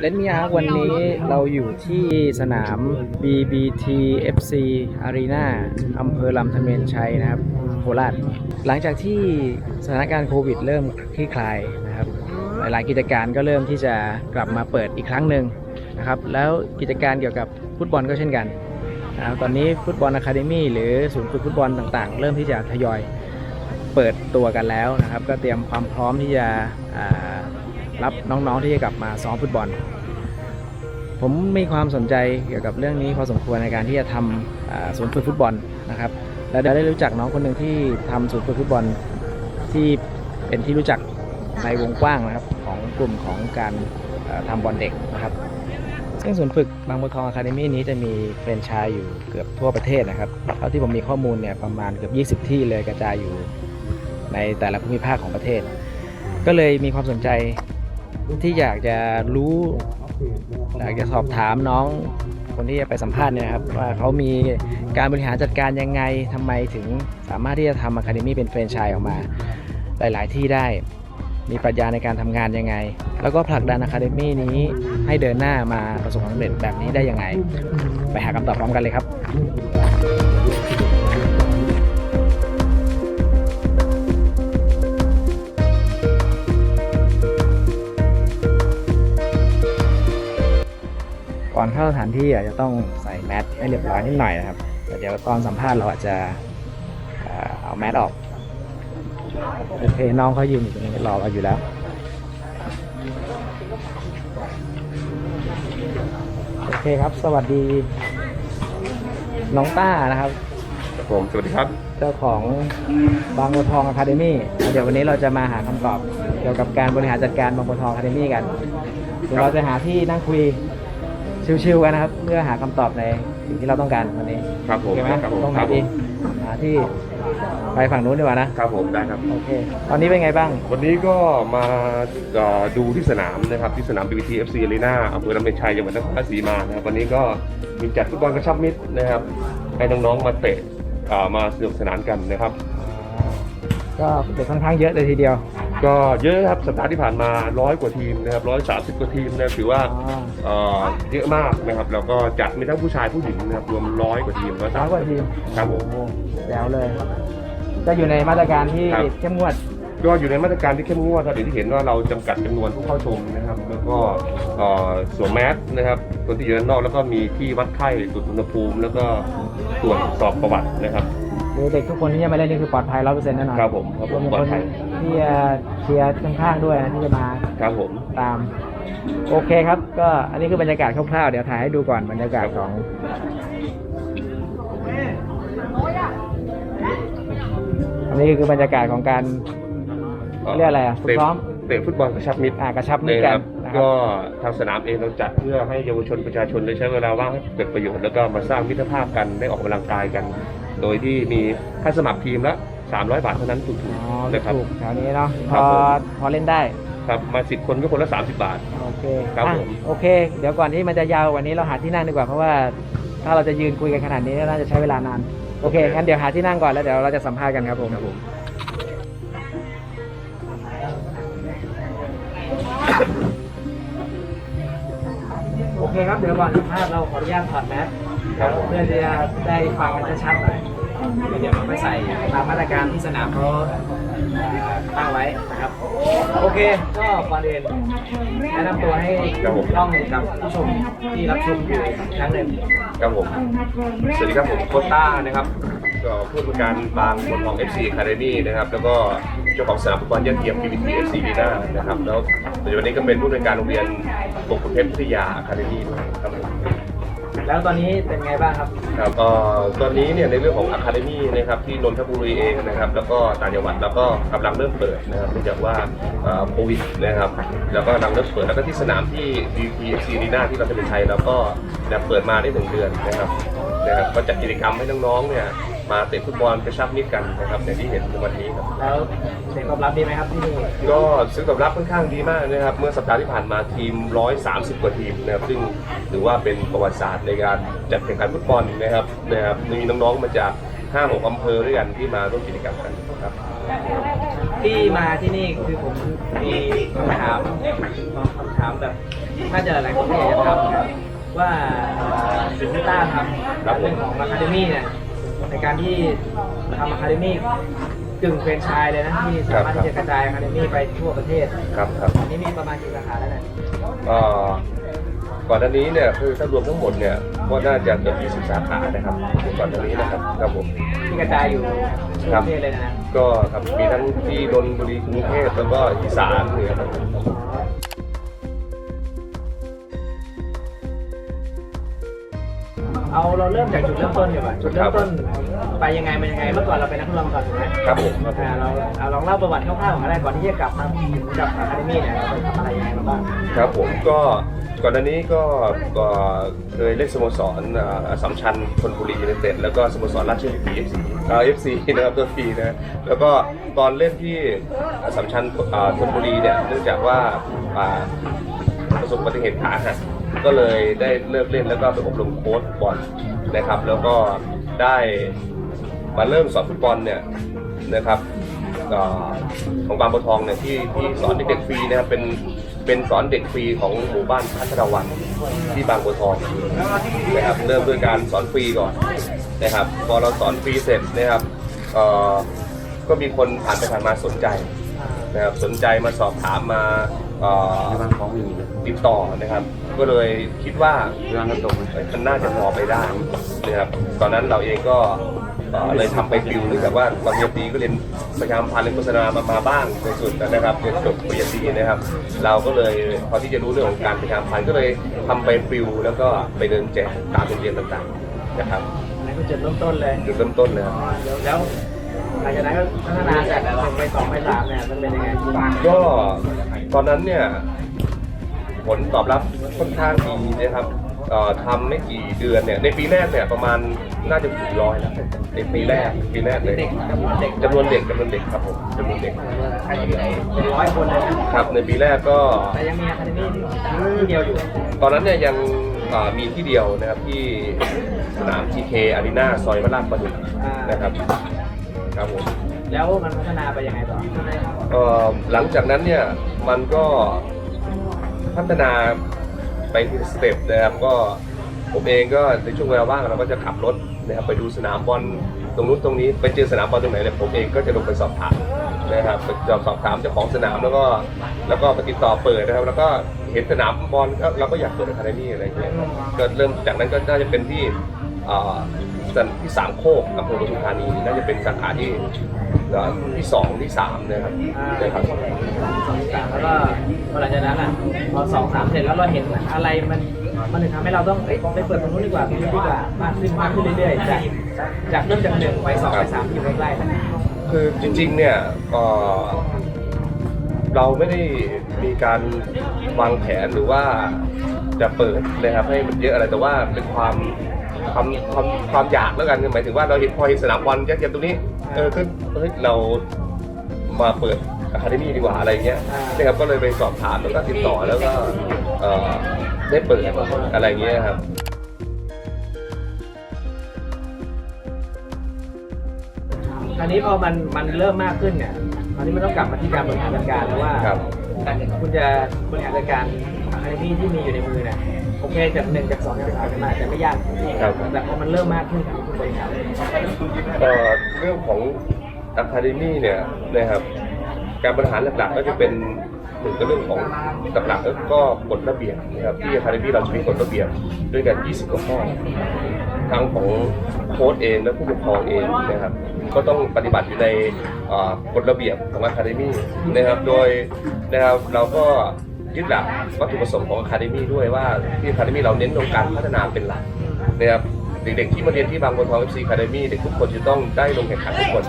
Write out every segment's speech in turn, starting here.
เลนมีอาร์วันนี้เราอยู่ที่สนาม BBT FC Arena อำเภอลำธเมนชัยนะครับโคราชหลังจากที่สถานการณ์โควิดเริ่มคลี่คลายนะครับ หลายๆกิจการก็เริ่มที่จะกลับมาเปิดอีกครั้งหนึ่งนะครับแล้วกิจการเกี่ยวกับฟุตบอลก็เช่นกันนะครับตอนนี้ฟุตบอลอะคาเดมี่หรือศูนย์ฝึกฟุตบอลต่างๆ เริ่มที่จะทยอยเปิดตัวกันแล้วนะครับ ก็เตรียมความพร้อมที่จะ รับน้องๆที่จะกลับมาซ้อมฟุตบอล ผมมีความสนใจเกี่ยวกับเรื่องนี้พอสมควรในการที่จะทำศูนย์ฝึกฟุตบอลนะครับ และได้รู้จักน้องคนหนึ่งที่ทำศูนย์ฝึกฟุตบอลที่เป็นที่รู้จักในวงกว้างนะครับของกลุ่มของการเอ่อทำบอลเด็กนะครับ ซึ่งศูนย์ฝึกบางบัวทองอะคาเดมี่นี้จะมีแฟรนไชส์อยู่เกือบทั่วประเทศนะครับเท่าที่ผมมีข้อมูลเนี่ยประมาณเกือบ20 ที่เลยกระจายอยู่ในแต่ละภูมิภาคของประเทศ ก็เลยมีความสนใจ ที่อยากจะรู้ อยากจะสอบถามน้องคนที่จะไปสัมภาษณ์เนี่ยครับว่าเขามีการบริหารจัดการยังไงทำไมถึงสามารถที่จะทำอะคาเดมี่เป็นแฟรนไชส์ออกมา หลาย ๆ ที่ได้ มีปรัชญาในการทำงานยังไง แล้วก็ผลักดันอะคาเดมี่นี้ให้เดินหน้ามาประสบความสำเร็จแบบนี้ได้ยังไง ไปหาคำตอบพร้อมกันเลยครับ ก่อนเข้าสถานที่อาจจะต้องใส่แมสให้เรียบร้อยนิดหน่อยนะครับแต่เดี๋ยวตอนสัมภาษณ์เราอาจจะเอ่อเอาแมสออกโอเคน้องเขายืนอยู่ตรงนี้รอเราอยู่แล้วโอเคครับ สวัสดี น้องต้านะครับครับผมสวัสดีครับ เจ้าของบางบัวทองอะคาเดมี่เดี๋ยววันนี้เราจะมาหาคำตอบ เกี่ยวกับการบริหารจัดการบางบัวทองอะคาเดมี่กันเดี๋ยวเราจะหาที่นั่งคุย ชิวๆกันนะครับเพื่อหาคำตอบในสิ่งที่เราต้องการวันนี้ครับผโอมเคไหมครับผมตรงไหนครับผดีมหาที่ไปฝั่งนู้นดีกว่านะครับผมได้ครับ โอเค ตอนนี้เป็นไงบ้าง วันนี้ก็มาเอ่อดูที่สนามนะครับที่สนาม BBT FC Arena อำเภอลำเป็นชัยจังหวัดนครราชสีมานะครับวันนี้ก็มีจัดฟุตบอลกระชับมิตรนะครับ ให้น้องๆมาเตะเอ่อมาสนุกสนานกันนะครับ ก็เด็กค่อนข้างเยอะเลยทีเดียว ก็เยอะครับสัปดาห์ที่ผ่านมาร้อยกว่าทีมนะครับร้อยสามสิบกว่าทีมนะครับถือว่าอ๋อเอ่อเยอะมากนะครับแล้วก็จัดมีทั้งผู้ชายผู้หญิงนะครับรวมร้อยกว่าทีมร้อยร้สาอมยกว่าทีมครับผมโอ้แล้วเลยก็อยู่ในมาตรการที่ครับเข้มงวดก็อยู่ในมาตรการที่เข้มงวดครับอย่างที่เห็นว่าเราจำกัดจำนวนผู้เข้าชมนะครับ แล้วก็เอ่อสวมแมสนะครับคนที่อยู่ด้านนอกแล้วก็มีที่วัดไข้ตรวจอุณหภูมิ แล้วก็ตรวจสอบประวัตินะครับคือเด็กทุกคนที่จะมาเล่นนี่คือปลอดภัยร้อยเปอร์เซ็นต์แน่นอนครับผมครับผมวมถึงปลอคดนภัย ที่จะเชียร์ข้างๆด้วยนะที่จะมาครับผม ตาม โอเคครับ ก็อันนี้คือบรรยากาศคร่าวๆเดี๋ยวถ่ายให้ดูก่อนบรรยากาศของอันนี้คือบรรยากาศของการเรียกอะไรอะฝึกเตะซ้อม เตะฟุตบอลกระชับมิตรอ่ากระชับมิตรนะกัคนรับนะครัก็บทางสนามเองเราจัดเพื่อให้เยาวชนประชาชนได้ใช้เวลาว่างให้เกิดประโยชน์แล้วก็มาสร้างมิตรภาพกันได้ออกกำลังกายกัน โดยที่มีค่าสมัครทีมละ 300 บาทเท่านั้นถูกอ๋อๆนะครับ ถูกแถวนี้เนาะพครัอบผม พอเล่นได้ ครับมาสิบคนก็คนละ 30 บาท โอเคครับอะผม โอเค เดี๋ยวก่อนที่มันจะยาวกว่านี้เราหาที่นั่งดีกว่า เพราะว่าถ้าเราจะยืนคุยกันขนาดนี้น่าจะใช้เวลานาน โอเค งั้นเดี๋ยวหาที่นั่งก่อนแล้วเดี๋ยวเราจะสัมภาษณ์กันครับผม ครับผมโอเคครับ เดี๋ยวก่อนสัมภาษณ์เราขออนุญาตถอดแมสครับผม เพื่อที่จะได้ฟังกันชัดๆหน่อย เดี๋ยวเราไปใส่ตามมาตรการที่สนามเขาตั้งไว้นะครับ โอเค ก็ก่อนอื่นแนะนำตัวให้ครับผมต้องกับผู้ชมที่รับชมอยู่อีกครั้งหนึ่งครับผม สวัสดีครับผมโคต้านะครับ ก็ผู้บริการบางบนของ FC Academy นะครับ แล้วก็เจ้าของสนามฟุตบอลยอดเยี่ยม PVT FC ลีน่านะครับ แล้วปัจจุบันนี้ก็เป็นผู้บริการโรงเรียนปกขุนเพชรวิทยา Academy ด้วยครับผม แล้วตอนนี้เป็นไงบ้างครับครับก็ตอนนี้เนี่ยในเรื่องของอะคาเดมี่นะครับที่นนทบุรีเองนะครับแล้วก็ต่างจังหวัดแล้วก็กำลังเริ่มเปิดนะครับเนื่องจากว่าเอ่อโควิดนะครับแล้วก็กำลังเริ่มเปิดแล้วก็ที่สนามที่ B P C ลีน่าที่เราจะเป็นไทยแล้วก็เนี่ยเปิดมาได้หนึ่งเดือนนะครับนะครับก็จัดกิจกรรมให้น้องๆเนี่ย มาเตะฟุตบอลกระชับมิตรกันนะครับอย่างที่เห็นในวันนี้ครับ แล้วเสียงตอบรับดีไหมครับที่นี่ก็ซึ่งตอบรับค่อนข้างดีมากนะครับ เมื่อสัปดาห์ที่ผ่านมาทีม 130 กว่าทีมนะครับซึ่งถือว่าเป็นประวัติศาสตร์ในการจัดแข่งขันฟุตบอลนะครับนะครับมีน้องๆมาจาก5-6อำเภอด้วยกันที่มาร่วมกิจกรรมกันครับ ทีที่มาที่นี่คือผมมีคำถามคำถามแบบน่าจะหลายคนก็อยากจะถามว่าสิ่งที่ต้าทำกับเรื่องของอะคาเดมี่เนี่ย ในการที่ทำอะคาเดมี่กึ่งแฟรนไชส์เลยนะที่สามารถที่จะกระจายอะคาเดมี่ไปทั่วประเทศครับครับอันนี้มีประมาณกี่สาขาแล้วเนี่ยเอ่อก่อนหน้านี้เนี่ยคือถ้ารวมทั้งหมดเนี่ยก็น่าจะเกือบ20สาขานะครับก่อนหน้านี้นะครับครับผมที่กระจายอยู่ทั่วประเทศเลยนะก็ครับมีทั้งที่นนทบุรีกรุงเทพแล้วก็อีสานเหนือครับ เอาเราเริ่มจากจุดเริ่มต้นดีกว่าจุดเริ่มต้นไปยังไงเป็นยังไงเมื่อก่อนเราเป็นนักทดลองก่อนถูกไหมครับผมครับผม อ่าเราเอาลองเล่าประวัติคร่าวๆของอะไรก่อนที่จะกลับมาถึงกับอะคาเดมี่เนี่ยเราไปทำอะไรยังไงมาบ้างครับผมก็ก่อนหน้านี้ก็ก็เคยเล่นสโมสรอ่าอัสสัมชัญธนบุรียูไนเต็ดแล้วก็สโมสรราชบุรีเอฟซีเอฟซีนะครับตัวทีนะแล้วก็ตอนเล่นที่อัสสัมชัญอ่าธนบุรีเนี่ยเนื่องจากว่าอ่าประสบอุบัติเหตุขาหัก ก็เลยได้เลิกเล่นแล้วก็ไปอบรมโค้ชบอลนะครับ แล้วก็ได้มาเริ่มสอนฟุตบอลเนี่ยนะครับอ่าของบางบัวทองเนี่ยที่ที่สอนเด็กๆฟรีนะครับเป็นเป็นสอนเด็กฟรีของหมู่บ้านพัฒนาวันที่บางบัวทองนะครับเริ่มด้วยการสอนฟรีก่อนนะครับ พอเราสอนฟรีเสร็จนะครับเอ่อก็มีคนผ่านไปผ่านมาสนใจนะครับสนใจมาสอบถามมาเอ่อติดต่อนะครับ ก็เลยคิดว่าเรื่องนั้นตรงไหมมันน่าจะพอไปได้นะครับตอนนั้นเราเองก็เอ่อเลยทำไปฟิวเนื่องจากว่าตอนเรียนดีก็เรียนประชาสัมพันธ์เรียนโฆษณามามาบ้างในส่วนนั้นนะครับเรียนจบปริญญาตรีนะครับ เราก็เลยพอที่จะรู้เรื่องของการประชาสัมพันธ์ก็เลยทำไปฟิวแล้วก็ไปเดินแจกตามโรงเรียนต่างๆนะครับอันนี้คือจุดเริ่มต้นเลยจุดเริ่มต้นนะครับแล้วหลังจากนั้นก็พัฒนาจากหนึ่งไปสองไปสามเนี่ยมันเป็นยังไงก็ตอนนั้นเนี่ย ผลตอบรับค่อนข้างดีนะครับเอ่อทำไม่กี่เดือนเนี่ยในปีแรกเนี่ยประมาณน่าจะถึงร้อยแล้วในปีแรกปีแรกเลยเด็กจำนวนเด็กจำนวนเด็กจำนวนเด็กครับผมจำนวนเด็กเป็นร้อยคนเลยนะครับในปีแรกก็แต่ยังมีอะคาเดมี่ที่เดียวอยู่ ตอนนั้นเนี่ยยังอ่ามีที่เดียวนะครับที่สนาม TK Arena ซอยวัดลาดประดุกนะครับครับผมแล้วมันพัฒนาไปยังไงต่อเอ่อหลังจากนั้นเนี่ยมันก็ พัฒนาไปทีละสเต็ปนะครับก็ผมเองก็ในช่วงเวลาว่างเราก็จะขับรถนะครับไปดูสนามบอลตรงนู้นตรงนี้ไปเจอสนามบอลตรงไหนเนี่ยผมเองก็จะลงไปสอบถามนะครับไปสอบถามเจ้าของสนามแล้วก็แล้วก็ไปติดต่อเปิดนะครับ แล้วก็เห็นสนามบอลก็เราก็อยากเปิดอะคาเดมี่อะไรอย่างเงี้ยก็เริ่มจากนั้นก็น่าจะเป็นที่อ่าที่สามโคกอำเภอปทุมธานีน่าจะเป็นสาขาที่ เอ่อที่สองที่สามนะครับนะครับสองสามแล้วก็พอหลังจากนั้นอะพอสองสามเสร็จแล้วเราเห็นอะไรมันมันถึงทำให้เราต้องเอ้ยไปเปิดตรงนู้นดีกว่าตรงนี้ดีกว่ามากขึ้นมากขึ้นเรื่อยๆจากจากเริ่มจากหนึ่งไปสองไปสามอยู่ใกล้ๆคือจริงๆเนี่ยเอ่อเราไม่ได้มีการวางแผนหรือว่าจะเปิดนะครับให้มันเยอะอะไรแต่ว่าเป็นความความความความอยากแล้วกันหมายถึงว่าเราเห็นพอเห็นสนามบอลยักษ์ๆตรงนี้ เออคือเฮ้ยเรามาเปิดอะคาเดมี่ดีกว่าอะไรเงี้ยนะครับก็เลยไปสอบถามแล้วก็ติดต่อแล้วก็เอ่อได้เปิดอะไรเงี้ยครับอันนี้พอมันมันเริ่มมากขึ้นเนี่ยตอนนี้มันต้องกลับมาที่การบริหารจัดการแล้วว่าครับ คุณจะบริหารจัดการอะคาเดมี่ที่มีอยู่ในมือเนี่ย โอเคจากหนึ่งจากสองจากสามกันมาแต่ไม่ยากครับ แต่พอมันเริ่มมากขึ้นคุณบริหารเอ่อเรื่องของ Academy เนี่ยนะครับการบริหารหลักๆก็จะเป็นถึงกับเรื่องของหลักๆแล้วก็กฎระเบียบนะครับที่ Academy เราจะมีกฎระเบียบด้วยกัน 20 กว่าข้อทั้งของโค้ชเองและผู้ปกครองเองนะครับ ก็ต้องปฏิบัติอยู่ในเอ่อกฎระเบียบของ Academy นะครับโดยนะครับเราก็ ยึดหลักวัตถุประสงค์ของ Academy ด้วยว่าที่ Academy เราเน้นตรงการพัฒนาเป็นหลักนะครับเด็กๆที่มาเรียนที่บางบัวทอง FC Academy เด็กทุกคนจะต้องได้ลงแข่งขันทุกคน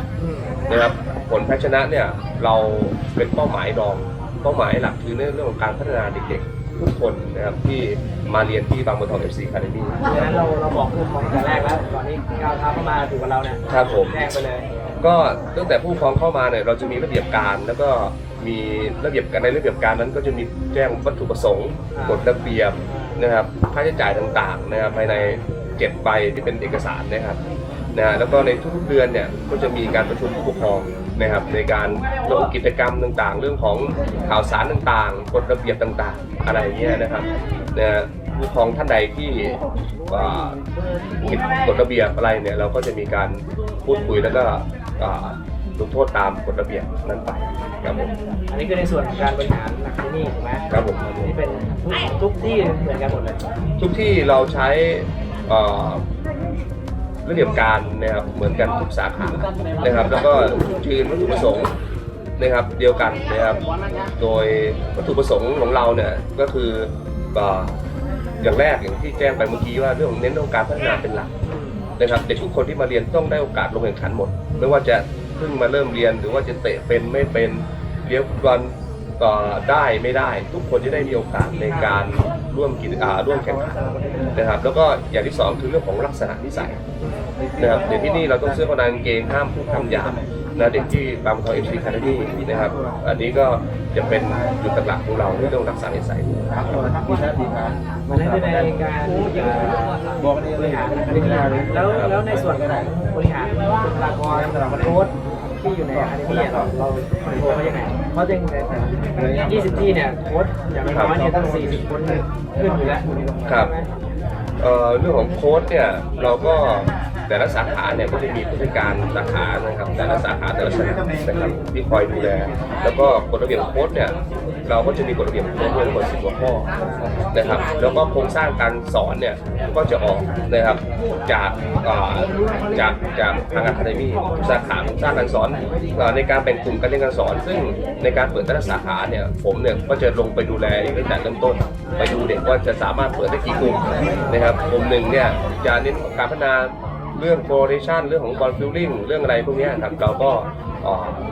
นะครับผลแพ้ชนะเนี่ยเราเป็นเป้าหมายรองเป้าหมายหลักคือเรื่องของการพัฒนาเด็กๆทุกคนนะครับที่มาเรียนที่บางบัวทอง FC Academy ดังนั้นเราเราบอกผู้ปกครองตั้งแต่แรกแล้วก่อนที่ก้าวเท้าเข้ามาถูกกับเราเนี่ยครับผมแจ้งไปเลย ก็ตั้งแต่ผู้ปกครองเข้ามาเนี่ยเราจะมีระเบียบการแล้วก็ มีระเบียบการในระเบียบการนั้นก็จะมีแจ้งวัตถุประสงค์อ่ากฎระเบียบนะครับค่าใช้จ่ายต่างๆนะครับภายในเจ็ดใบที่เป็นเอกสารนะครับนะฮะแล้วก็ในทุกๆเดือนเนี่ยก็จะมีการประชุมผู้ปกครองนะครับในการลงกิจกรรมต่างๆ เรื่องของข่าวสารต่างๆกฎระเบียบต่างๆ อะไรเงี้ยนะครับนะฮะผู้ปกครองท่านใดที่อ่าผิดกฎระเบียบอะไรเนี่ยเราก็จะมีการพูดคุยแล้วก็อ่า ลงโทษตามกฎระเบียบนั้นไปครับผมอันนี้คือในส่วนของการบริหารหลักที่นี่ถูกไหมครับผมที่เป็นทุกทุกที่เหมือนกันหมดเลย ทุกที่เราใช้เอ่อระเบียบการนะครับเหมือนกันทุกสาขานะครับ แล้วก็ยืนวัตถุประสงค์นะครับเดียวกันนะครับ โดยวัตถุประสงค์ของเราเนี่ยก็คือเอ่ออย่างแรกอย่างที่แจ้งไปเมื่อกี้ว่าเรื่องของเน้นเรื่องการพัฒนาเป็นหลักนะครับเด็กทุกคนที่มาเรียนต้องได้โอกาสลงแข่งขันหมด ไม่ว่าจะ เพิ่งมาเริ่มเรียนหรือว่าจะเตะเป็นไม่เป็นเลี้ยงฟุตบอลเอ่อได้ไม่ได้ ทุกคนจะได้มีโอกาสในการร่วมกิจอ่าร่วมแข่งขันนะครับแล้วก็อย่างที่สองคือเรื่องของลักษณะนิสัยนะครับเดี๋ยวที่นี่เราต้องเสื้อผ้านางเกงห้ามพูดคำหยาบนะเด็กที่บางทองเอฟซีคาร์ดี้นะครับ อันนี้ก็จะเป็นจุดหลักๆของเราในเรื่องรักษานิสัยมันได้ในการบอกบริหารอะคาเดมี่แล้วแล้วในส่วนของบริหารบุคลากรสำหรับโค้ช ที่อยู่ในอะคาเดมี่เราเราคอนโทรลเขายังไงเพราะจริงๆ20ที่เนี่ยโค้ชอย่างน้อยเนี่ยตั้ง40คนขึ้นอยู่แล้วครับเอ่อเรื่องของโค้ดเนี่ยเราก็แต่ละสาขาเนี่ยก็จะมีผู้จัดการสาขานะครับแต่ละสาขาแต่ละสนานะครับที่คอยดูแลแล้วก็กฎระเบียบโค้ดเนี่ย เราก็จะมีกฎระเบียบของโค้ดด้วยทั้งหมดสิบกว่าข้อนะครับแล้วก็โครงสร้างการสอนเนี่ยก็จะออกนะครับจากจากจากทางอะคาเดมี่สาขาโครงสร้างการสอนในการแบ่งกลุ่มการเรียนการสอน ซึ่งในการเปิดแต่ละสาขาเนี่ยผมเนี่ยก็จะลงไปดูแลตั้งแต่เริ่มต้น ไปดูเด็กว่าจะสามารถเปิดได้กี่กลุ่มนะครับกลุ่มหนึ่งเนี่ยจะเน้นการพัฒนาเรื่อง coordination เรื่องของ ball feeling เรื่องอะไรพวกนี้ครับเราก็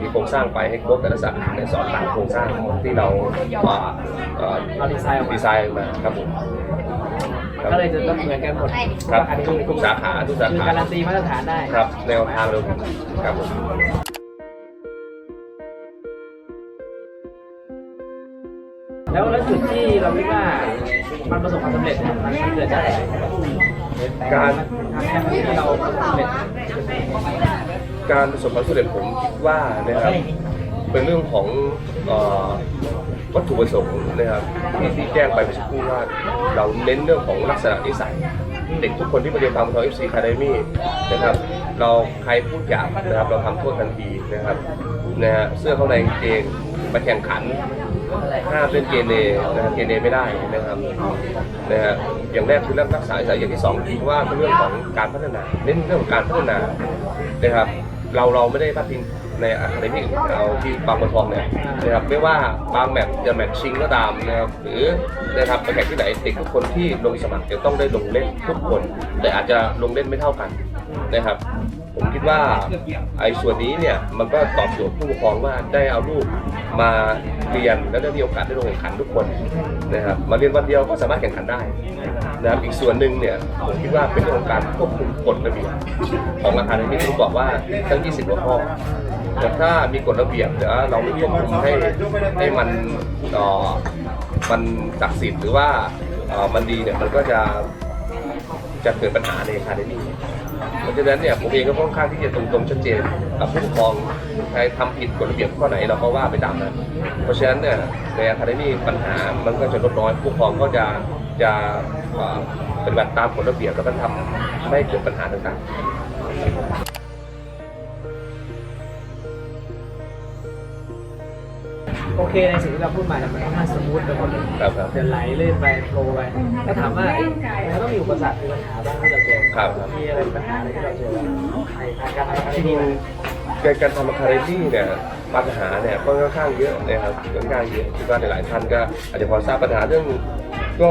มีโครงสร้างไปให้ครบแต่ละสาขาในยสอนตามโครงสร้างที่เราเอ่อเอ่อเราดีไซน์ออกมาดีไซน์มาครับผมครับก็เลยจะต้องเหมือนกันหมดครับอะคาเดทุกมี่ทุกสาขาทุกสาคือขาการันตีมาตรฐานได้ครับแนวทางเราครับผมแล้วแล้วจุดที่เราคิดว่ามันประสบความสำเร็จเนี่ยมันเกิดจากอะไรการทำให้เราประสบความสำเร็จ การประสบความสำเร็จผมคิดว่านะครับเป็นเรื่องของเอ่อวัตถุประสงค์นะครับที่ที่แจ้งไปเมื่อสักครู่ว่าเราเน้นเรื่องของลักษณะนิสัยเด็กทุกคนที่มาเรียนตามทาง FC Academy นะครับ เราใครพูดหยาบนะครับ เราทำโทษทันทีนะครับนะฮะเสื้อข้างในกางเกงมาแข่งขันห้ามเป็นเกเรนะครับเกเรไม่ได้นะครับนะฮะอย่างแรกคือเรื่องรักษานิสัยอย่างที่สองคือว่าเป็นเรื่องของการพัฒนาเน้นเรื่องของการพัฒนานะครับ เราเราไม่ได้พัฒนในอะคาเดมี่เอาที่บางบัวทองเนี่ยนะครับไม่ว่าบางแมตช์จะแมตช์ชิงก็ตามนะครับหรือนะครับไปแข่งที่ไหนเด็กทุกคนที่ลงสมัครจะต้องได้ลงเล่นทุกคน แต่อาจจะลงเล่นไม่เท่ากันนะครับ ผมคิดว่าไอ้ส่วนนี้เนี่ยมันก็ตอบโจทย์ผู้ปกครองว่าได้เอาลูกมาเรียนแล้วได้มีโอกาสได้ลงแข่งขันทุกคนนะครับมาเรียนวันเดียวก็สามารถแข่งขันได้นะครับอีกส่วนหนึ่งเนี่ยผมคิดว่าเป็นเรื่องของการควบคุมกฎระเบียบของอาคารที่ผมบอกว่าทั้ง 20กว่าข้อแต่ถ้ามีกฎระเบียบเดี๋ยวเราไม่ควบคุมให้ให้มันเอ่อมันศักดิ์สิทธิ์หรือว่าอ่อมันดีเนี่ยมันก็จะจะเกิดปัญหาในอาคาเดมี่ เพราะฉะนั้นเนี่ยผมเองก็ค่อนข้างที่จะตรงๆชัดเจนกับผู้ปกครองใครทำผิดกฎระเบียบข้อไหนเราก็ว่าไปตามนั้น เพราะฉะนั้นเนี่ยในอาคาเดมี่ปัญหามันก็จะลดน้อยผู้ปกครองก็จะจะเอ่อปฏิบัติตามกฎระเบียบแล้วก็ทำไม่เกิดปัญหาต่างๆ โอเคในสิ่งที่เราพูดมาเนี่ยมันค่อนข้างสมูทไปหมดเลยครับครับจะไหลลื่นไปโฟลว์ไปถ้าถามว่าเอ๊ะมันต้องมีอุปสรรคมีปัญหาบ้างที่เราเจอครับมีอะไรปัญหาอะไรที่เราเจอในการทำอะไรจริที่งดีๆการการทำอะคาเดมี่เนี่ยปัญหาเนี่ยก็ค่อนข้างเยอะนะครับค่อนข้างเยอะคิดว่าหลายๆท่านก็อาจจะพอทราบปัญหาเรื่องก็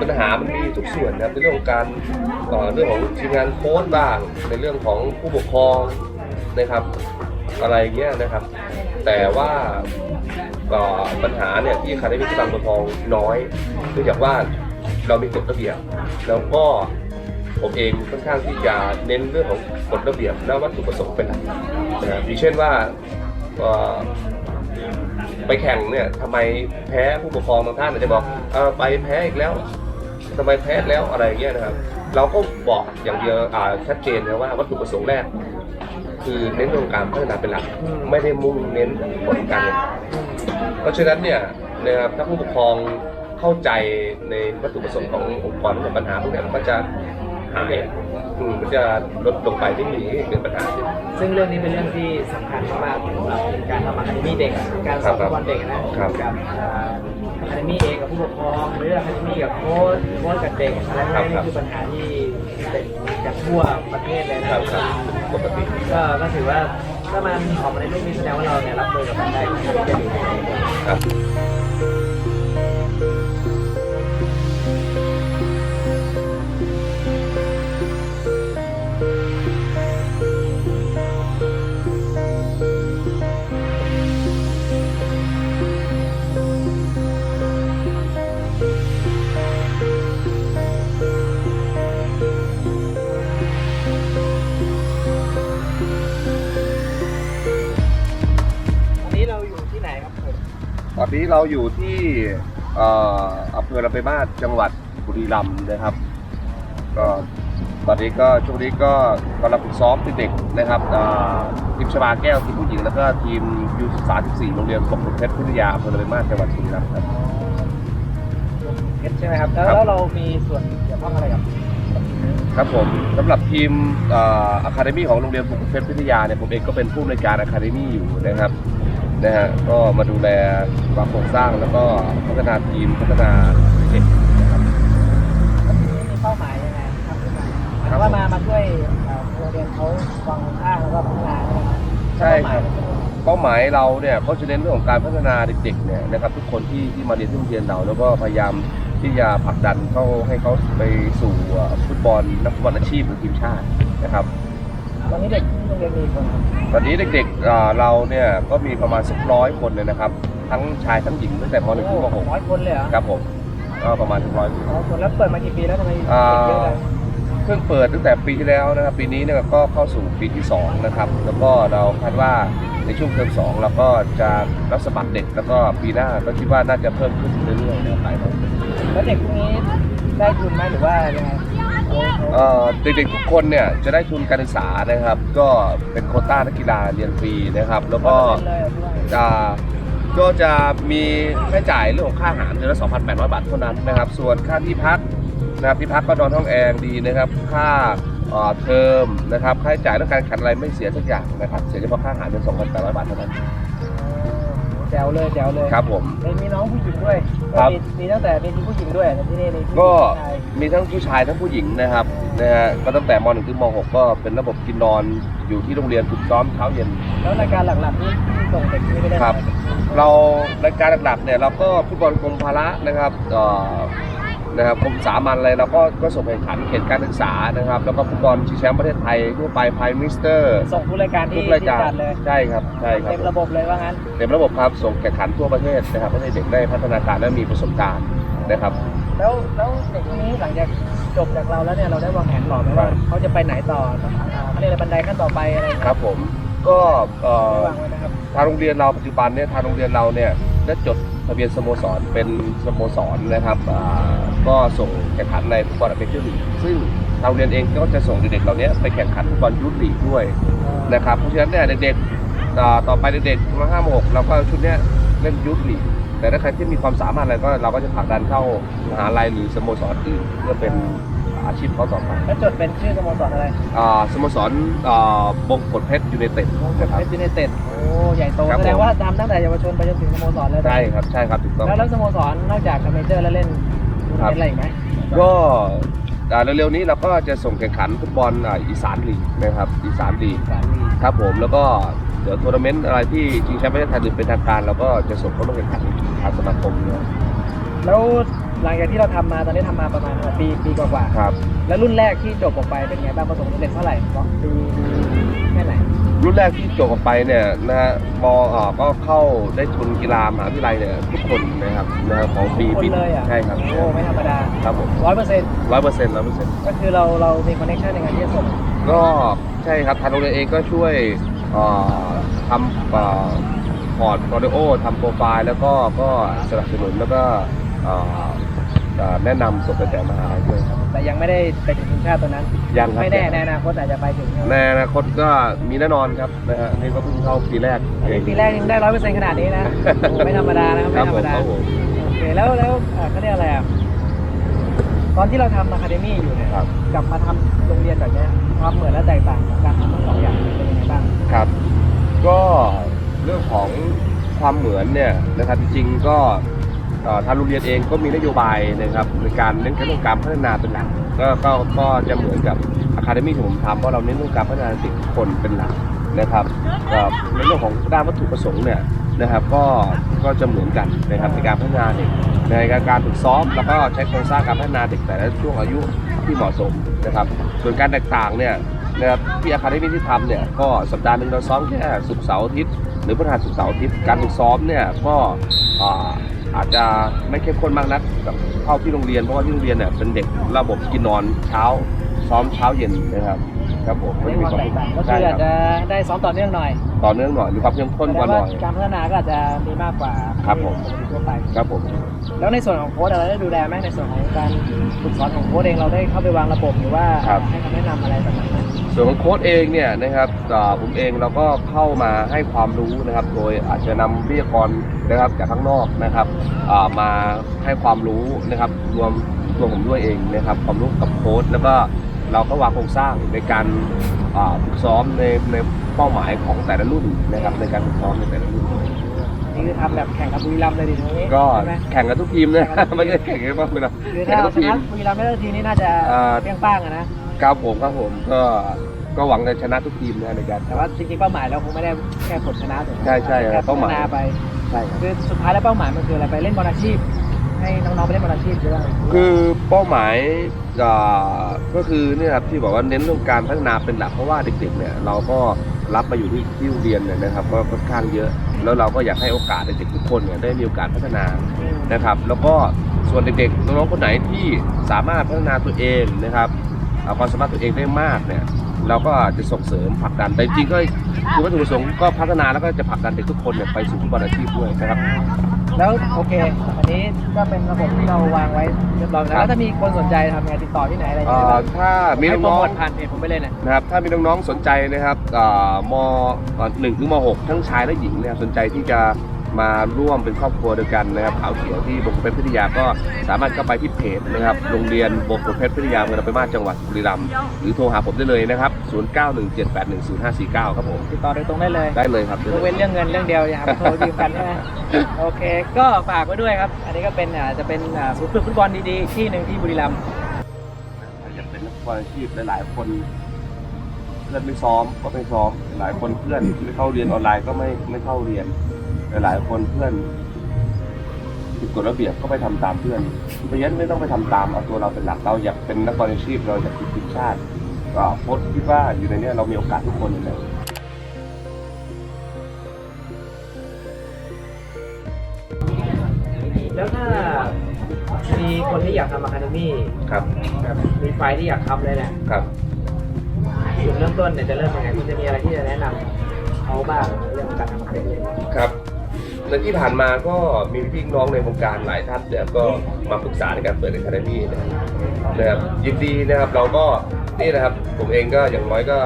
ปัญหามันมีทุกส่วนนะครับในเรื่องของการเอ่อเรื่องของทีมงานโค้ชบ้าง ในเรื่องของผู้ปกครองนะครับ อะไรเงี้ยนะครับ แต่ว่าปัญหาเนี่ยที่คาเดมี่ที่บางบัวทองน้อยเนื่องจากว่าเรามีกฎระเบียบ แล้วก็ผมเองค่อนข้างที่จะเน้นเรื่องของกฎระเบียบและวัตถุประสงค์เป็นหลักนะครับอย่างเช่นว่าไปแข่งเนี่ยทำไมแพ้ผู้ปกครองบางท่านอาจจะบอกอไปแพ้อีกแล้วทำไมแพ้แล้วอะไรเงี้ยนะครับ เราก็บอกอย่างเดียวชัดเจนนะว่าวัตถุประสงค์แรก คือเน้นเรื่องการพัฒนาเป็นหลัก ไม่ได้มุ่งเน้นผลการเรียนเพราะฉะนั้นเนี่ยนะครับถ้าผู้ปกครองเข้าใจในวัตถุประสงค์ขององค์กรที่มีปัญหาพวกเนี้ยมันก็จะหายอืมมันจะลดลงไปไม่มีให้เกิดปัญหาขึ้นซึ่งเรื่องนี้เป็นเรื่องที่สำคัญมากๆสำหรับการทำอะคาเดมี่เด็ก การสอนครับฟุตบอลเด็กนะครับกับอะคาเดมี่เองกับผู้ปกครองหรืออะคาเดมี่กับโค้ชโค้ชกับเด็กอะไรพวกนี้นี่คือปัญหาที่ เป็นจากทั่วประเทศเลยนะครับครับปกติก็ก็ถือว่าถ้ามันออกมาในรูปนี้แสดงว่าเราเนี่ยรับมือกับมันได้ที่จะอยู่ในครับ ตอนนี้เราอยู่ที่เอ่ออำเภอลำปางมาศจังหวัดบุรีรัมย์นะครับ ก็ตอนนี้ก็ช่วงนี้ก็กำลังฝึกซ้อมเด็กๆนะครับเอ่อทีมชบาแก้วทีมผู้หญิงแล้วก็ทีมยูสาม14โรงเรียนปกครองเพชรพิทยาอำเภอลำปางมาศจังหวัดบุรีรัมย์ครับเพชรใช่ไหมครับ แล้วครับแล้วเรามีส่วนเกี่ยวข้องอะไรกับกับทีมนี้ครับผมสำหรับทีมอะคาเดมี่ของโรงเรียนปกครองเพชรพิทยาเนี่ยผมเองก็เป็นผู้อำนวยการอะคาเดมี่อยู่นะครับ นะฮะก็มาดูแลวางโครงสร้างแล้วก็พัฒนาทีมพัฒนาเด็กนะครับมีเป้าหมายยังไงครับขึ้นมาหมายความว่ามามาช่วยเอ่อโรงเรียนเขาวางโครงสร้างแล้วก็พัฒนาใช่ไหมครับใช่ครับเป้าหมายมันเป็นยังไงเป้าหมายเราเนี่ยก็จะเน้นเรื่องของการพัฒนาเด็กๆเนี่ยนะครับทุกคนที่ที่มาเรียนที่โรงเรียนเราแล้วก็พยายามที่จะผลักดันเขาให้เขาไปสู่ฟุตบอลนักฟุตบอลอาชีพหรือทีมชาตินะครับ ตอนนี้เด็กที่โรงเรียนมีคนครับตอนนี้เด็กๆอ่าเราเนี่ยก็มีประมาณสักร้อยคนเลยนะครับ ทั้งชายทั้งหญิงตั้งแต่ม .1 ถึงม ร้อยคนเลยเหรอ .6 ครับผมก็ประมาณสักร้อยคน ร้อยคนแล้วเปิดมากี่ปีแล้วทำไมเด็กอ่าเยอะเลยเพิ่งเปิดตั้งแต่ปีที่แล้วนะครับ ปีนี้เนี่ยก็เข้าสู่ปีที่สองนะครับ แล้วก็เราคาดว่าในช่วงเทอมสองเราก็จะรับสมัครเด็ก แล้วก็ปีหน้าก็คิดว่าน่าจะเพิ่มขึ้นเรื่อยๆนะครับไปครับแล้วเด็กพวกนี้ได้ทุนไหมหรือว่ายังไงโอ้โห เอ่อเด็กๆทุกคนเนี่ยจะได้ทุนการศึกษานะครับ ก็เป็นโควต้านักกีฬาเรียนฟรีนะครับ แล้วก็เลยด้วยอ่าก็จะมีค่าใช้จ่ายเรื่องของค่าอาหารเดือนละ2,800 บาทเท่านั้นนะครับ ส่วนค่าที่พักนะครับที่พักก็นอนห้องแอร์ดีนะครับ ค่าเอ่อเทอมนะครับ ค่าใช้จ่ายเรื่องการข่งอะไรไม่เสียสักอย่างนะครับ เสียเฉพาะค่าอาหารเดือน2,800 บาทเท่านั้น แจวเลยแจวเลยครับผมมีมีน้องผู้หญิงด้วยครับ มีมีตั้งแต่มีทีมผู้หญิงด้วยแต่ที่นี่มีทีมก็ชายมีทั้งผู้ชายทั้งผู้หญิงนะครับนะฮะก็ตั้งแต่ม .1 ถึงม .6 ก็เป็นระบบกินนอนอยู่ที่โรงเรียนฝึกซ้อมเช้าเย็น แล้วรายการหลักๆที่ที่ส่งเด็กนี่ไม่ได้ครับ เรารายการหลักๆเนี่ยเราก็ฟุตบอลกรมพละนะครับเอ่อ นะครับกรมสามัญอะไรเราก็ก็ส่งแข่งขันเขตการศึกษานะครับ แล้วก็ฟุตบอลชิงแชมป์ประเทศไทยทั่วไปไพมิสเตอร์ส่งทุกรายการทุที่กรายการที่จัดเลยใช่ครับใช่ครับเต็มระบบเลยว่างั้นเต็มระบบครับส่งแข่งขันทั่วประเทศนะครับให้เด็กได้พัฒนาการและมีประสบการณ์นะครับ แล้วแล้วเด็กพวกนี้หลังจากจบจากเราแล้วเนี่ยเราได้วางแผนต่อไหมว่าครับเขาเขาจะไปไหนต่ออ่าเขาเรียกอะไรบันไดขั้นต่อไปอะไรอย่างคเงี้ยรับผมก็เอ่อได้วางไว้นะครับ ทางโรงเรียนเราปัจจุบันเนี่ยทางโรงเรียนเราเนี่ยได้จด ทะเบียนสโมสรเป็นสโมสรนะครับก็ส่งแข่งขันในฟุตบอลอเมริกันลีกซึ่งทางโราเรียนเองก็จะส่งเด็กๆเหล่านี้ไปแข่งขันฟุตบอลยุทลีกด้วยนะครับเพราะฉะนั้นเนี่ยเด็กๆต่อไปเด็กๆมาห้าโมกเราก็ชุดนี้เล่นยุทลีกแต่ถ้าใครที่มีความสามารถอะไรก็เราก็จะผลักดันเข้ามหาลัยหรือสโมสรอื่นเพื่อเป็น อาชีพเขาต่อไปแล้วจดเป็นชื่อสโมสรอะไรอ่าสโมสรอ่าบงกฎเพชรยูไนเต็ดมงกุฎนะครับเพชรยูไนเต็ดโอ้ใหญ่โตครับแสดงผมว่าทำตั้งแต่เยาวชนไปจนถึงสโมสรเลยนะใช่ครับใช่ครับถูกต้อง แล้วแล้วสโมสรนอกจากคอมเมเจอร์แล้วเล่นครับ เล่นอะไรอีกไหมก็อ่าเร็วๆนี้เราก็จะส่งแข่งขันฟุตบอลอ่าอีสานลีกนะครับอีสานลีก สารลีครับผมแล้วก็เดี๋ยวทัวร์นาเมนต์อะไรที่ชิงแชมป์ประเทศไทยหรือเป็นทางการเราก็จะส่งเข้าร่วมแข่งขันทางสมาคมเนี่ยแล้ว หลังจากที่เราทำมาตอนนี้ทำมาประมาณปีปีกว่าครับ ๆแล้วรุ่นแรกที่จบออกไปเป็นไงบ้างประสบความสำเร็จเท่าไหร่บอกปีแค่ไหนรุ่นแรกที่จบออกไปเนี่ยนะฮะมอ่าก็เข้าได้ทุนกีฬามหาวิทยาลัยเนี่ยทุกคนนะครับนะครับของปีคนปีเลยอะใช่ครับโอ้ไม่ธรรมดาครับผมร้อยเปอร์เซ็นต์ร้อยเปอร์เซ็นต์ร้อยเปอร์เซ็นต์ ก็คือเราเรามีคอนเนคชั่นในการที่จะส่งก็ใช่ครับทางโรงเรียนเองก็ช่วยเอ่อทำเอ่อพอร์ตโปรดิโอทำโปรไฟล์แล้วก็ก็สนับสนุนแล้วก็เอ่อเอ่อ แนะนำส่งไปแต่มหาลัยด้วยครับ แต่ยังไม่ได้ไปถึงทีมชาติตัวนั้น ยังครับ ไม่แน่ในอนาคตอาจจะไปถึงครับในอนาคตก็มีแน่นอนครับนะฮะนี่ก็เพิ่งเข้าปีแรกเองปีแรกยังได้ร้อยเปอร์เซ็นต์ขนาดนี้นะโอ้โหไม่ธรรมดานะครับคไม่รับธรผรมมดา ครับผมโอเคแล้วแล้วเอ่อเขาเรียกอะไรอะตอนที่เราทำอะคาเดมี่อยู่เนี่ยครับ กลับมาทำโรงเรียนแบบเนี้ยความเหมือนและแตกต่างของการทำทั้งสองอย่างเป็นยังไงบ้างครับ ก็เรื่องของความเหมือนเนี่ยนะครับจริงๆก็เอ่อ ทางโรงเรียนเองก็มีนโยบายนะครับในการเน้นเรื่องการพัฒนาเป็นหลักก็ก็ก็จะเหมือนกับอะคาเดมี่ที่ผมทำเพราะเราเน้นเรื่องการพัฒนาเด็กคนเป็นหลักนะครับในเรื่องของด้านวัตถุประสงค์เนี่ยนะครับก็ก็จะเหมือนกันนะครับในการพัฒนาเด็กในการฝึกซ้อมแล้วก็ใช้โครงสร้างการพัฒนาเด็กแต่ละช่วงอายุที่เหมาะสมนะครับ ส่วนการแตกต่างเนี่ยนะครับที่อาคาเดมี่ที่ทำเนี่ยก็สัปดาห์หนึ่งเราซ้อมแค่ศุกร์เสาร์อาทิตย์หรือพฤหัสศุกร์เสาร์อาทิตย์การฝึกซ้อมเนี่ยก็ อ่าอาจจะไม่เข้มข้นมากนักกับเท่าที่โรงเรียนเพราะว่าที่โรงเรียนเนี่ยเป็นเด็กระบบกินนอนเช้า ซ้อมเช้าเย็นนะครับครับผมในความแตกต่างก็ใช่คือคอารัจบจะได้ซ้อมต่อเนื่องหน่อย ต่อเนื่องหน่อยมีความเข้มข้นกว่าหน่อยแสดงการพัฒนาก็อาจจะมีมากกว่าครับผมทั่วไปครับผม แล้วในส่วนของโค้ชเราได้ดูแลไหมในส่วนของการฝึกสอนของโค้ชเองเราได้เข้าไปวางระบบหรือว่าให้คำแนะนำอะไรต่างๆไหม ส่วนของโค้ชเองเนี่ยนะครับอ่าผมเองเราก็เข้ามาให้ความรู้นะครับ โดยอาจจะนำวิทยากรนะครับจากข้างนอกนะครับอ่ามาให้ความรู้นะครับรวมตัวผมด้วยเองนะครับ ความรู้กับโค้ชแล้วก็เราก็วางโครงสร้างในการอ่าฝึกซ้อมในในเป้าหมายของแต่ละรุ่นนะครับ ในการฝึกซ้อมในแต่ละรุ่นนี่คือทำแบบแข่งกับบุรีรัมย์เลยดิตรงนี้ก็ใช่ไหมแข่งกันทุกทีมนะไม่ใช่แข่งกันบ้างเลยนะคือแข่ถ้างกันเอาทุกชทีมนะบุรีรัมย์ไม่ได้ทีนี้น่าจะอ่าเปรี้ยงป้างอะนะ ครับผมครับผมก็ก็หวังจะชนะทุกทีมนะในการ แต่ว่าจริงๆเป้าหมายเราคงไม่ได้แค่ผลชนะถูกไหมใช่ใช่แค่เป้าหมายพัฒนาไปใช่ครับคือสุดท้ายแล้วเป้าหมายมันคืออะไรไปเล่นบอลอาชีพ ให้น้องๆไปเล่นบอลอาชีพหรือว่าคือเป้าหมายอ่าก็คือเนี่ยครับที่บอกว่าเน้นเรื่องการพัฒนาเป็นหลักเพราะว่าเด็กๆเนี่ยเราก็รับมาอยู่ที่ที่โรงเรียนเนี่ยนะครับก็ค่อนข้างเยอะ แล้วเราก็อยากให้โอกาสเด็กๆทุกคนเนี่ยได้มีโอกาสพัฒนานะครับ แล้วก็ส่วนเด็กๆน้องๆคนไหนที่สามารถพัฒนาตัวเองนะครับเอา ความสามารถตัวเองได้มากเนี่ยเราก็จะส่งเสริมผลักดันแต่จริงๆก็คือวัตถุประสงค์ก็พัฒนาแล้วก็จะผลักดันเด็กทุกคนเนี่ยไปสู่ฟุตบอลอาชีพด้วยนะครับ แล้วโอเค อันนี้ก็เป็นระบบที่เราวางไว้เรียบร้อยแล้วครับ แล้วถ้ามีคนสนใจทำไงติดต่อที่ไหนอะไรยังเอ่ไงอบ้างถ้ามีให้โปรน้อโมงทผ่านเพจผมไปเลยเนี่ยนะครับถ้ามีน้องๆสนใจนะครับอ่ามหนึ่งถึงมหกทั้งชายและหญิงเนี่ยสนใจที่จะ มาร่วมเป็นครอบครัวเดียวกันนะครับขาวเขียวที่บงกฎเพชรพิทยาก็สามารถเข้าไปที่เพจนะครับโรงเรียนบงกฎเพชรพิทยาเมืองลำปางมาศจังหวัดบุรีรัมย์หรือโทรหาผมได้เลยนะครับ0917810549ครับผมติดต่อโดยตรงได้เลยได้เลยครับยกเว้นเรื่องเงินเรื่องเดียวอย่าหาโทรยืมกันใช่ไหมโอเค ก็ฝากไว้ด้วยครับ อันนี้ก็เป็นอ่าจะเป็นอ่าศูนย์ฝึกฟุตบอลดีๆอีกที่หนึ่งที่บุรีรัมย์อยากเป็นนักฟุตบอลอาชีพหลายๆคนเพื่อนไม่ซ้อมก็ไม่ซ้อม หลายคนเพื่อนไม่เข้าเรียนออนไลน์ก็ไม่ไม่เข้าเรียน หลายๆคนเพื่อนผิดกฎระเบียบก็ไปทำตามเพื่อน เพราะฉะนั้นไม่ต้องไปทำตามเอาตัวเราเป็นหลักเราอยากเป็นนักบอลอาชีพเราอยากติดทีมชาติก็โค้ชคิดว่าอยู่ในเนี้ยเรามีโอกาสทุกคนอยู่แล้วแล้วถ้ามีคนที่อยากทำอะคาเดมี่ครับแบบมีไฟที่อยากทำเลยเนี่ยครับจุดเริ่มต้นเนี่ยจะเริ่มยังไงคุณจะมีอะไรที่จะแนะนำเขาบ้างเรื่องของการทำอะคาเดมี่ครับ ในที่ผ่านมาก็มีพี่น้องในวงการหลายท่านเนี่ยก็มาปรึกษาในการเปิดอะคาเดมี่นะครับยินดีนะครับเราก็นี่นะครับผมเองก็อย่างน้อยก็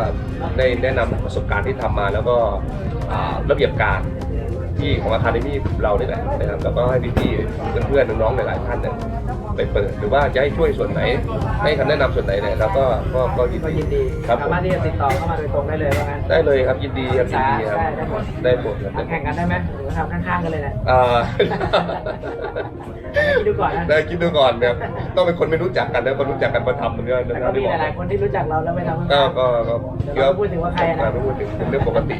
ได้แนะนำประสบการณ์ที่ทำมา แล้วก็ระเบียบการที่ของอะคาเดมี่เราเนี่ยแหละนะครับแล้วก็ให้พี่ๆเพื่อนๆน้องๆหลายๆท่านเนี่ย ไปเปิดหรือว่าจะให้ช่วยส่วนไหน ให้คำแนะนำส่วนไหนเนี่ยเราก็ก็ก็ยินก็ดี ยินดีครับผม สามารถที่จะติดต่อเข้ามาโดยตรงได้เลยว่างั้นได้เลยครับยินดีครับยินดีครับได้ได้หมดได้หมดครับทำแข่งกันได้ไหมหรือว่าทำข้างๆกันเลยนะอ่าให้คิดดูก่อนนะได้คิดดูก่อนนะครับต้องเป็นคนไม่รู้จักกันนะคนรู้จักกันมาทำมันก็แต่นะคก็รับมีที่บหอกลายๆคนที่รู้จักเราแล้วไม่ทำข้างก็ๆก็ก็เดี๋ยวเราพูดถึงว่าใครอะนะ ไม่พูดถึงเป็นเรื่องปกติ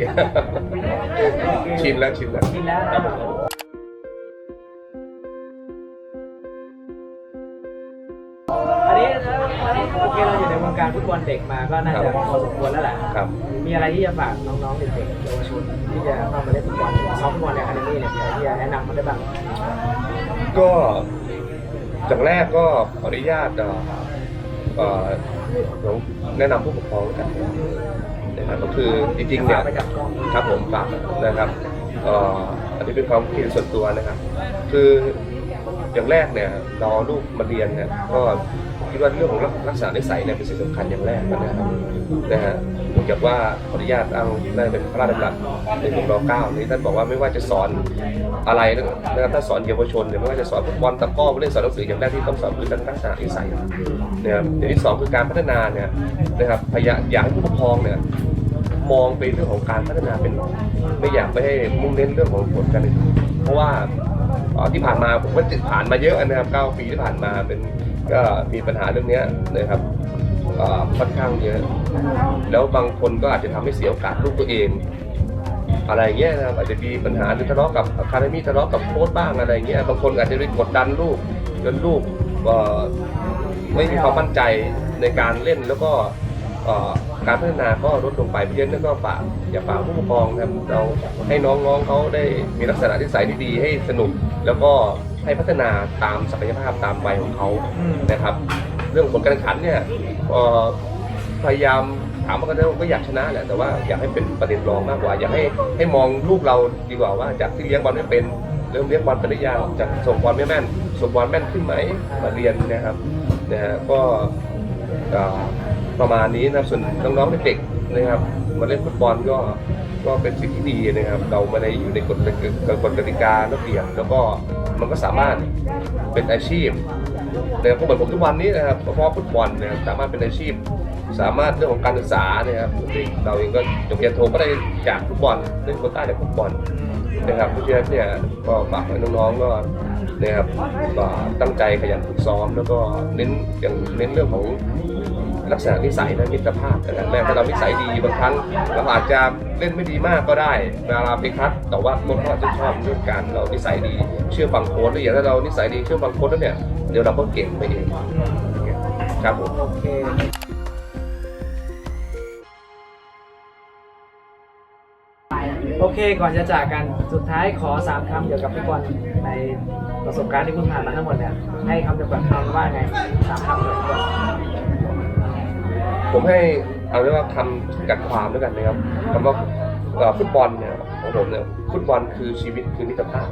ชินแล้วชินแล้ว กินแล้วครับ นนี้อันนี้โอเคเราอยู่ในวงการฟุตบอลเด็กมาก็น่าจะพอสมควรแล้วแหละครับ มีอะไรที่จะฝากน้องๆเด็กๆเยาวชนที่จะเข้ามาเล่นฟุตบอลซ้อมฟุตบอลในอะคาเดมี่เนี่ยมีอะไรที่จะแนะนำเขาได้บ้างก็จากแรกก็ขออนุญาตเอ่อเอ่อแนะนำผู้ปกครองแล้วกันนะครับก็คือจริงๆเนี่ยฝากไปกับกล้องครับผมฝากนะครับเอ่ออันนี้เป็นความคิดเห็นส่วนตัวนะครับ คืออย่างแรกเนี่ยเราเอาลูกมาเรียนเนี่ยก็ คิดว่าเรื่องของลักษณะนิสัยเนี่ยเป็นสิ่งสำคัญอย่างแรกนะครับนะฮะเนื่องจากว่าขออนุญาตอ้างได้เป็นพระราชดำรัสในหลวงรอเก้านี้ท่านบอกว่าไม่ว่าจะสอนอะไรนะครับถ้าสอนเยาวชนเนี่ยไม่ว่าจะสอนฟุตบอลตะก้อเล่นสอนหนังสืออย่างแรกที่ต้องสอนคือลักษณะนิสัยนะครับอย่างที่สองคือการพัฒนาเนี่ยนะครับพยายามอยากให้ผู้ปกครองเนี่ยมองไปเรื่องของการพัฒนาเป็นหลักไม่อยากไปให้มุ่งเน้นเรื่องของผลการแข่งขันเพราะว่า ที่ผ่านมาผมก็จิตผ่านมาเยอะนะครับ 9 ปีที่ผ่านมาเป็นก็มีปัญหาเรื่องนี้นะครับค่อนข้างเยอะ แล้วบางคนก็อาจจะทำให้เสียโอกาสลูกตัวเอง อะไรเงี้ยนะครับอาจจะมีปัญหาหรือทะเลาะกับคาเดมี่ทะเลาะกับโค้ชบ้างอะไรเงี้ยบางคนอาจจะไปกดดันลูกจนลูกไม่มีความมั่นใจในการเล่นแล้วก็ การพัฒนาก็ลดลงไปเพราะฉะนั้นก็ฝากอย่าฝากผู้ปกครองนะครับเราให้น้องๆเขาได้มีลักษณะที่ใสที่ดีให้สนุก แล้วก็ให้พัฒนาตามศักยภาพตามวัยของเขานะครับ เรื่องผลการแข่งขันเนี่ยพยายามถามว่ากันก็อยากชนะแหละแต่ว่าอยากให้เป็นประเด็นรองมากกว่า อยากให้ให้มองลูกเราดีกว่าว่าจากที่เลี้ยงบอลไม่เป็นเริ่มเลี้ยงบอลเป็นหรือยังจากส่งบอลไม่แม่นส่งบอลแม่นขึ้นไหมมาเรียนนะครับนะฮะก็อ่อ ประมาณนี้นะส่วนน้องๆเด็กๆนะครับมาเล่นฟุตบอลก็ก็เป็นสิ่งที่ดีนะครับ เราม่ได้อยู่ในกฎกฎกติการะเบียบแล้วก็มันก็สามารถเป็นอาชีพนะครับก็เหมือนผมทุกวันนี้นะครับเพราะฟุตบอลนะครับสามารถเป็นอาชีพ สามารถเรื่องของการศึกษาเนี่ยครับเราเองก็จบปริญญาโทก็ได้จากฟุตบอลเล่นโคต้าจากฟุตบอลนะครับเพราะฉะนั้นเนี่ยก็ฝากให้น้องๆก็นะครับก็ตั้งใจขยันฝึกซ้อม แล้วก็เน้นอย่างเน้นเรื่องของ ลักษณะนิสัยและมิตรภาพนะครับแม้ถ้าเรานิสัยดีบางครั้งเราอาจจะเล่นไม่ดีมากก็ได้เวลาไปคัดแต่ว่าคนเขาอาจจะชอบเรื่องการเรานิสัยดีเชื่อฟังโค้ชแล้วอย่างถ้าเรานิสัยดีเชื่อฟังโค้ชแล้วเนี่ยเดี๋ยวเราก็เก่งไปเองครับผมโอเคโอเค ก่อนจะจากกัน สุดท้ายขอสามคำเกี่ยวกับฟุตบอลในประสบการณ์ที่คุณผ่านมาทั้งหมดเนี่ย ให้คำจำกัดความว่าไงสามคำเลยก่อน ผมให้เอาเรียกว่าคำกัดความด้วยกันนะครับคำว่าฟุตบอลเนี่ยของผมเนี่ยฟุตบอลคือชีวิตคือมิตรภาพ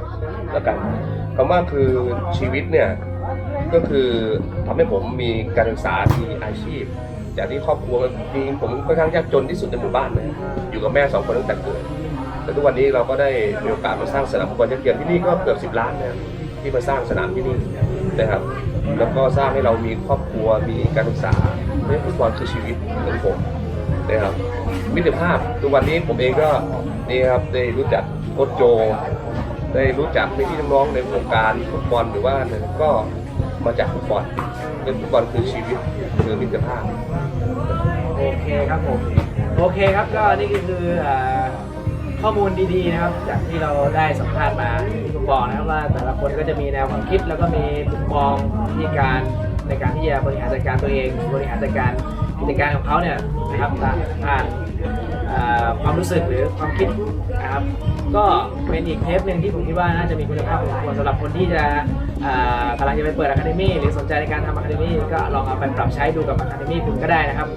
แล้วกันคำว่าคือชีวิตเนี่ยก็คือทำให้ผมมีการศึกษา มีอาชีพ จากที่ครอบครัวมีผมค่อนข้างยากจนที่สุดในหมู่บ้านเลยอยู่กับแม่สองคนตั้งแต่เกิดแต่ทุกวันนี้เราก็ได้มีโอกาสมาสร้างสนามฟุตบอลยักษ์เยียนที่นี่ก็เกือบสิบล้านนะที่มาสร้างสนามที่นี่นะครับ แล้วก็สร้างให้เรามีครอบครัวมีการศึกษาเรื่องฟุตบอลคือชีวิตของผมนะครับมิตรภาพทุกวันนี้ผมเองก็นี่ครับได้รู้จักโค้ชโจ ได้รู้จักพี่น้องในวงการฟุตบอลหรือว่าเนี่ยก็มาจากฟุตบอลเรื่องฟุตบอลคือชีวิตคือมิตรภาพโอเคครับผมโอเคครับก็นี่คือ ข้อมูลดีๆนะครับจากที่เราได้สัมภาษณ์มาที่ผมบอกนะครับว่าแต่ละคนก็จะมีแนวความคิด แล้วก็มีมุมมองวิธีการในการที่จะบริหารจัดการตัวเอง บริหารจัดการกิจการของเขาเนี่ยนะครับผ่านผ่านความรู้สึกหรือความคิดนะครับก็เป็นอีกเทปหนึ่งที่ผมคิดว่าน่าจะมีคุณภาพพอสำหรับคนที่จะอ่ากำลังจะไปเปิดอะคาเดมี่หรือสนใจในการทำอะคาเดมี่ก็ลองเอาไปปรับใช้ดูกับอะคาเดมี่ถึงก็ได้นะครับ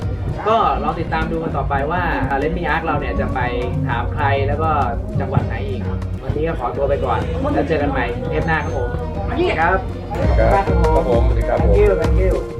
ก็ลองติดตามดูกันต่อไปว่าเลนมี่อาร์คเราเนี่ยจะไปถามใครแล้วก็จังหวัดไหนอีก วันนี้ก็ขอตัวไปก่อนแล้วเจอกันใหม่เทปหน้าครับผมสวัสดีครับ ครับผมสวัสดีครับผม thank you thank you